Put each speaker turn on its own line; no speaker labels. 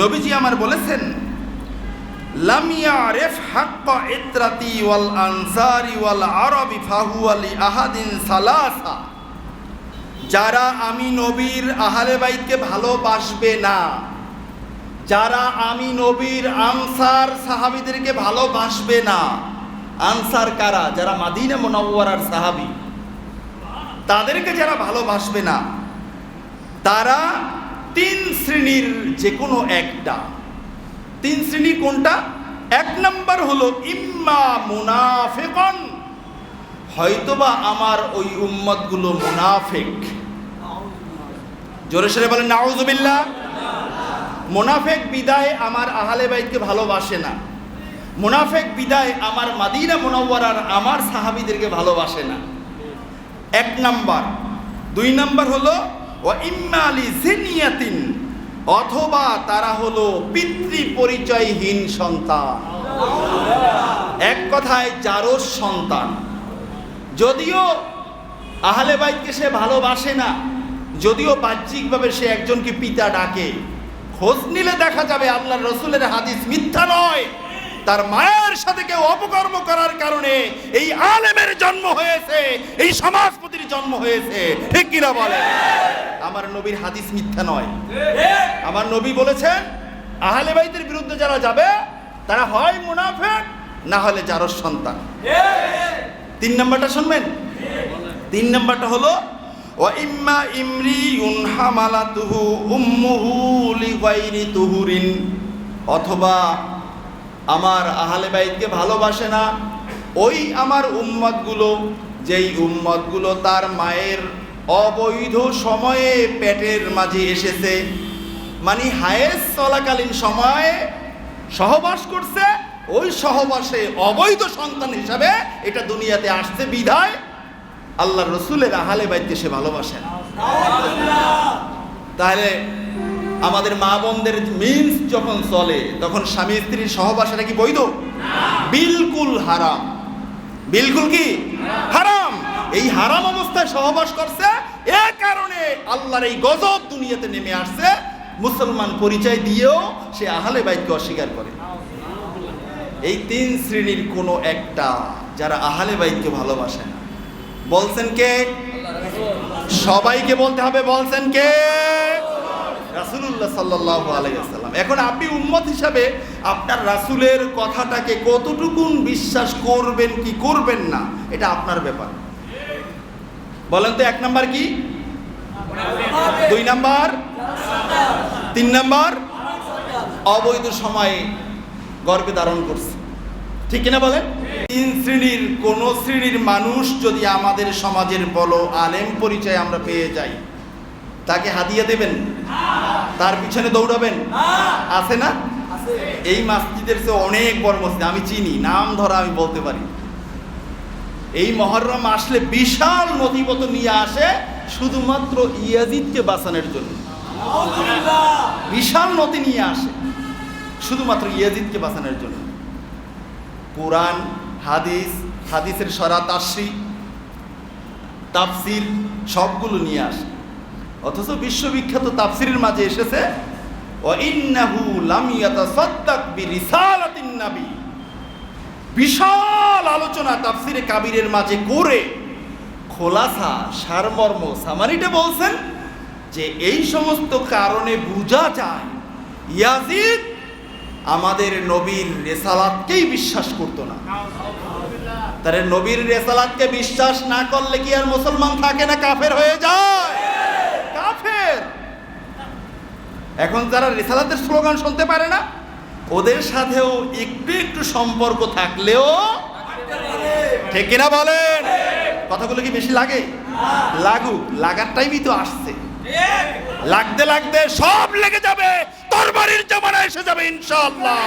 নবীজি আমার বলেছেন হাক্কা আহাদিন যারা আমি নবীর আহলে বাইতকে ভালোবাসবে না, যারা আমি নবীর আনসার সাহাবিদেরকে ভালোবাসবে না, আনসার কারা? যারা মাদিনা মোনাওয়ারার সাহাবি, তাদেরকে যারা ভালোবাসবে না, তারা তিন শ্রেণির যে কোনো একটা। তিন শ্রেণি কোনটা? এক নম্বর হলো, ইম্মা মুনাফিকন। হয়তোবা আমার ওই উম্মতগুলো মুনাফেক। জোরে সরে বলেন, নাউজুবিল্লাহ। মুনাফেক বিদায় আমার আহলে বাইতকে ভালোবাসে না। মুনাফেক বিদায় আমার মাদিনা মুনাওয়ারার আমার সাহাবিদেরকে ভালোবাসে না। এক নাম্বার। দুই নাম্বার হলো ও অথবা তারা হলো পিতৃ পরিচয়হীন সন্তান। এক কথায় জারস সন্তান। যদিও আহলে বাইতকে সে ভালোবাসে না, যদিও বাহ্যিকভাবে সে একজনকে পিতা ডাকে। খোঁজ নিলে দেখা যাবে আল্লাহ রসুলের হাদিস মিথ্যা নয়। তার মায়ের সাথে কেউ অপকর্ম করার কারণে এই আলেমের জন্ম হয়েছে, এই সমাজপতির জন্ম হয়েছে। ঠিক কিনা বলে আমার নবীর হাদিস মিথ্যা নয়। আমার নবী বলেছেন আহলে বাইতের বিরুদ্ধে যারা যাবে তারা হয় মুনাফেক না হলে যারো সন্তান। তিন নম্বরটা শুনবেন? তিন নম্বরটা হলো ইম্মা ইমরি হামালাতুহু উম্মুহু লিগাইরি তুহুরিন। অথবা আমার আহলে বাইতকে ভালোবাসে না ওই আমার উম্মতগুলো যেই উম্মতগুলো তার মায়ের অবৈধ সময়ে পেটের মাঝে এসেছে। মানে হায়েস চলাকালীন সময়ে সহবাস করছে ওই সহবাসে অবৈধ সন্তান হিসাবে এটা দুনিয়াতে আসছে বিধায়। আল্লাহ রসুলের আহালে বাইতকে সে ভালোবাসেন তাহলে আমাদের মা বোনদের মিন্স যখন চলে তখন স্বামী স্ত্রীর সহবাসটা কি বৈধ? বিলকুল হারাম। বিলকুল কি? হারাম। এই হারাম অবস্থায় সহবাস করছে। এ কারণে আল্লাহর এই গজব দুনিয়াতে নেমে আসছে। মুসলমান পরিচয় দিয়েও সে আহলে বাইতকে অস্বীকার করে। এই তিন শ্রেণির কোনো একটা যারা আহলে বাইতকে ভালোবাসে না। বলছেন কে? সবাইকে বলতে হবে, বলছেন কে? রাসুলুল্লাহ সাল্লাহ আলাইসাল্লাম এখন আপনি উম্মত হিসাবে আপনার রাসুলের কথাটাকে কতটুকুন বিশ্বাস করবেন কি করবেন না, এটা আপনার ব্যাপার। বলেন তো, এক নাম্বার কি? দুই নাম্বার? তিন নাম্বার? অবৈধ সময়ে গর্বে ধারণ করছে। ঠিক কিনা বলেন? তিন শ্রেণির কোন শ্রেণির মানুষ যদি আমাদের সমাজের বলো আলেম পরিচয় আমরা পেয়ে যাই, তাকে হাদিয়া দেবেন? তার পিছনে দৌড়াবেন? আছে না? এই মসজিদের চেয়ে অনেক বড় মসজিদ, আমি চিনি, নাম ধরা আমি বলতে পারি। এই মহরম আসলে বিশাল নদীবত নিয়ে আসে শুধুমাত্র ইয়াজিদকে বাঁচানোর জন্য। বিশাল নদী নিয়ে আসে শুধুমাত্র ইয়াজিদকে বাঁচানোর জন্য। কোরআন, হাদিস, হাদিসের সরাত আশ্রি তাফসির সবগুলো নিয়ে আসে। অথচ বিশ্ববিখ্যাত তাফসিরের মাঝে এসেছে ও ইন্নাহু লাম ইয়াতাসাদ্দাক বিরিসালাতিন নাবী। বিশাল আলোচনা তাফসিরে কাবিরের মাঝে করে খোলাসা, সারমর্ম সামারিটা বলছেন যে এই সমস্ত কারণে বোঝা যায় ইয়াজিদ আমাদের নবীর রেসালাতকেই বিশ্বাস করতো না। তারে নবীর রেসালাতকে বিশ্বাস না করলে কি আর মুসলমান থাকে না? কাফের হয়ে যায়। কাফের! এখন যারা রেসালাতের স্লোগান শুনতে পারে না ওদের সাথেও একটু একটু সম্পর্ক থাকলেও ঠিক কিনা বলেন? কথাগুলো কি বেশি লাগে? লাগুক, লাগার টাইমই তো আসছে। লাগতে লাগতে সব লেগে যাবে, তরবারির জমানা এসে যাবে ইনশাআল্লাহ।